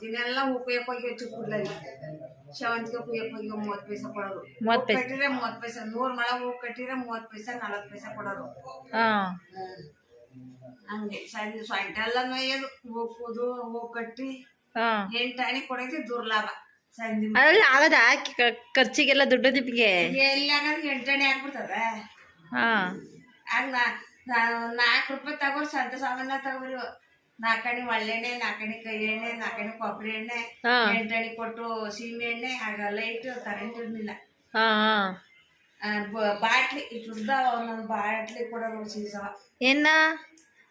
ದಿನೆಲ್ಲ ಉಪಯೋಗ ಹೋಗಿ ಹೆಚ್ಚು ಕೂದಲಲ್ಲಿ ಸೇವಂತಿಗೆ ಉಪಯೋಗ ಹೋಗಿ ಮೂವತ್ತು ಪೈಸೆ ಕೊಡೋರು ಮೂವತ್ತು ಪೈಸೆ. ಕಟ್ಟಿದ್ರೆ ಮೂವತ್ತು ಪೈಸೆ ನೂರು ಮಳ ಹೂ ಕಟ್ಟಿದ್ರೆ ಮೂವತ್ತು ಪೈಸೆ ನಲವತ್ತು ಪೈಸೆ ಕೊಡೋರು ಹಾಂ. ಹಂಗೆ ಸಣ್ಣ ಸೊಂಟ ಎಲ್ಲ ನೋಯ್ಯೋದು ಹೋಗೋದು ಹೂ ಕಟ್ಟಿ ಎಂಟಾಣಿ ಎಂಟು ಆಣಿ ಕೊಡೋಕೆ ದುರ್ಲಾಭ. ಅದ್ರಲ್ಲಿ ಆಗದ ಖರ್ಚಿಗೆಲ್ಲ ದುಡ್ಡು ನಿಮಗೆ? ಎಲ್ಲಿ ಆಗದ ಎಂಟು ಆಣಿ ಆಗ್ಬಿಡ್ತದ. ಆಗ ನಾಲ್ಕು ರೂಪಾಯಿ ತಗೋರಿ ಸಂತ ಸಾಮಾನ ತಗೋರಿ ನಾಲ್ಕಣಿ ಒಳ್ಳೆಣ್ಣೆ ನಾಲ್ಕಣಿ ಕೈ ಎಣ್ಣೆ ನಾಲ್ಕಣಿ ಕೊಬ್ಬರಿ ಎಣ್ಣೆ ಹಾ. ಎಂಟಣಿ ಕೊಟ್ಟು ಸೀಮೆ ಎಣ್ಣೆ ಆಗ ಲೈಟ್ ಕರೆಂಟ್ ಇರ್ಲಿಲ್ಲ ಹಾಂ ಹಾಂ. ಆ, ಬ- ಬಾಟ್ಲಿ ಇಟ್ಟುದ್ದ ಒಂದೊಂದು ಬಾಟ್ಲಿ ಕೂಡ ಸೀಸವ ಏನ?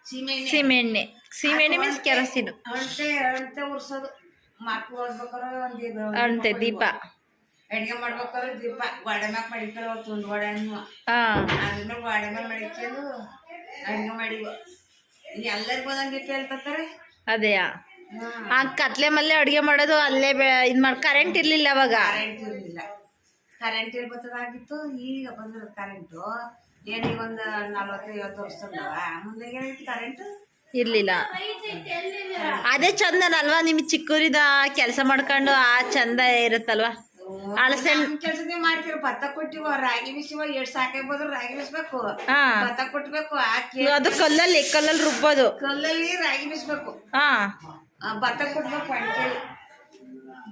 ಸೀಮೆ ಎಣ್ಣೆ. ಸೀಮೆಎಣ್ಣೆ ಸೀಮೆಎಣ್ಣೆ ಮೀನ್ಸ್ ಕೆರಸಿನು ಅಳತೆ ಅಳತೆ ಉರ್ಸೋದು. ಮಕ್ಳು ಓದ್ಬೇಕಾದ್ರೆ ಒಂದು ಅಂತೆ ದೀಪ. ಅಡಿಗೆ ಮಾಡ್ಬೇಕಾದ್ರೆ ದೀಪ. ಗೋಡೆ ಮ್ಯಾಗ ಮಡಿಕೊಳ್ಳೋ ತುಂಡ್ ಗೋಡೆ ಅನ್ನುವ. ಅದನ್ನ ಅದ್ರ ಗೋಡೆ ಮೇಲೆ ಮಡಿಕೊಂಡು ಅಡಿಗೆ ಮಾಡಿವ ಹೇಳ್ತಾರೆ ಆ ಕತ್ಲೆ ಮಲ್ಲೆ ಅಡುಗೆ ಮಾಡೋದು ಅಲ್ಲೇ ಇದ್ ಮಾಡಿ ಕರೆಂಟ್ ಇರ್ಲಿಲ್ಲ ಅವಾಗ. ಕರೆಂಟ್ ಇರ್ಬೇಕಾಗಿತ್ತು ಈಗ ಬಂದಿರೋ ಕರೆಂಟು ಏನೀಗ ಒಂದು ನಲ್ವತ್ತು ಐವತ್ತು ವರ್ಷದವ ಮುಂದೆ ಏನೈತಿ ಕರೆಂಟ್ ಇರ್ಲಿಲ್ಲ. ಅದೇ ಚಂದನ ಅಲ್ವಾ ನಿಮ್ಗೆ ಚಿಕ್ಕೂರಿದ ಕೆಲಸ ಮಾಡ್ಕೊಂಡು ಆ ಚಂದ ಇರುತ್ತಲ್ವಾ? ಅಳಸಣ್ಣ ಕೆಲಸನೇ ಮಾಡ್ತೀವಿ ಭತ್ತ ಕೊಟ್ಟಿವ ರಾಗಿ ಬಿಸಿವ ಎಷ್ಟು ಸಾಕಾಗ್ಬೋದು ರಾಗಿ ಬಿಸ್ಬೇಕು. ಹಾ. ಭತ್ತ ಕೊಟ್ಬೇಕು ಹಾಕಿ ಅದು ಕಲ್ಲಲ್ಲಿ ಕಲ್ಲಲ್ಲಿ ರುಬ್ಬೋದು. ಕಲ್ಲಲ್ಲಿ ರಾಗಿ ಬಿಸ್ಬೇಕು. ಹಾ. ಆ, ಭತ್ತ ಕೊಟ್ಬೇಕು ಅಂಟೇಳಿ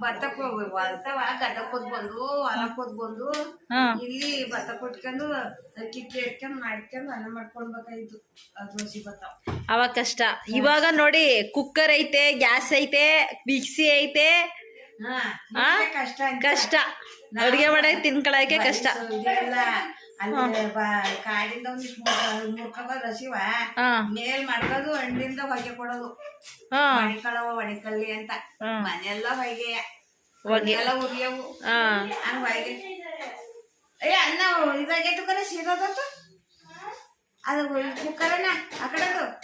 ಭತ್ತ ಹೊಲ್ತವ ಗದ್ದಕ್ಕೋದ್ ಬಂದು ಹೊಲಕ್ಕೋದ್ ಬಂದು ಹಾ. ಇಲ್ಲಿ ಭತ್ತ ಕೊಟ್ಕೊಂಡು ಅಕ್ಕಿ ಕೇಳ್ಕೊಂಡು ಮಾಡ್ಕೊಂಡು ಅನ್ನ ಮಾಡ್ಕೊಳ್ಬೇಕಾಯ್ತು. ಅದು ಹಸಿ ಭತ್ತ. ಅವಾಗ ಕಷ್ಟ. ಇವಾಗ ನೋಡಿ ಕುಕ್ಕರ್ ಐತೆ ಗ್ಯಾಸ್ ಐತೆ ಮಿಕ್ಸಿ ಐತೆ ಕಷ್ಟ. ಕಷ್ಟ. ಅಡುಗೆ ಮಾಡಕ್ಕೆ ತಿನ್ಕೊಳಕ್ಕೆ ಕಷ್ಟ. ಕಾಡಿಂದ ಒಂದಿಷ್ಟು ಹಸಿವ ಮೇಲ್ ಮಾಡ್ಕೋದು ಹಣ್ಣಿಂದ ಹೊಗೆ ಕೊಡೋದು. ಹಾ. ಒಣಿಕಳವ ಒಣಿಕಲ್ಲಿ ಅಂತ. ಮನೆಯೆಲ್ಲ ಹೊಗೆ. ಹೊಗೆ. ಎಲ್ಲ ಉರಿಯವು. ಹಂಗ ಹೊಗೆ. ಏ ಅನ್ನ ಇದಾಗೈತು ಕಣ ಸೀದೋದತ್ತು? ಅದು ಕುಕ್ಕರನ ಆ ಕಡೆದು?